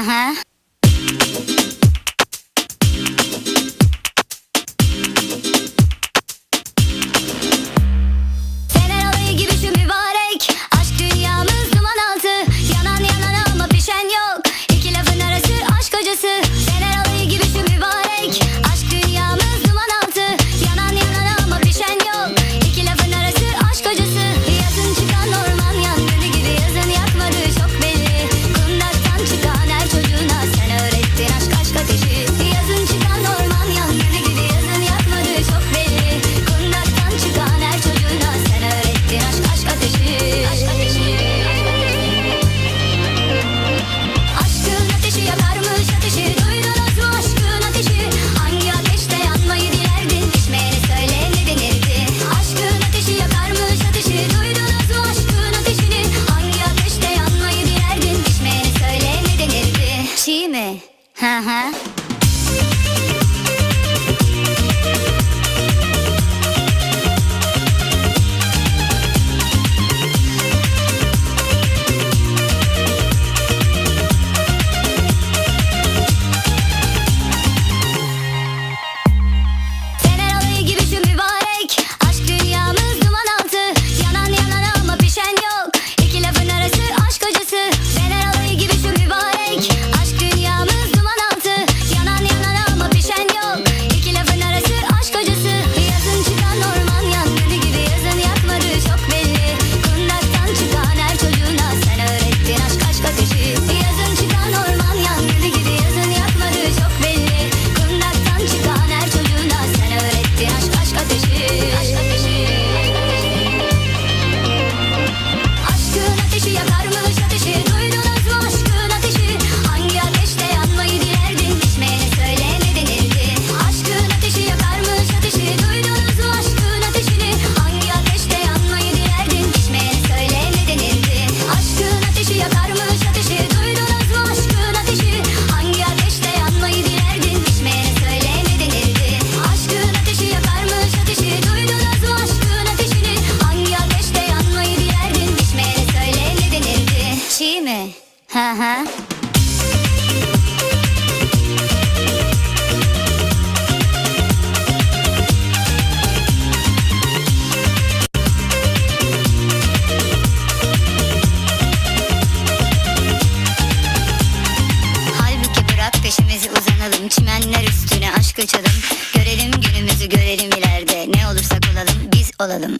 Uh huh. Uh-huh. şey mi? Ha ha. peşimizi uzanalım Çimenler üstüne aşk açalım Görelim günümüzü görelim ileride Ne olursak olalım biz olalım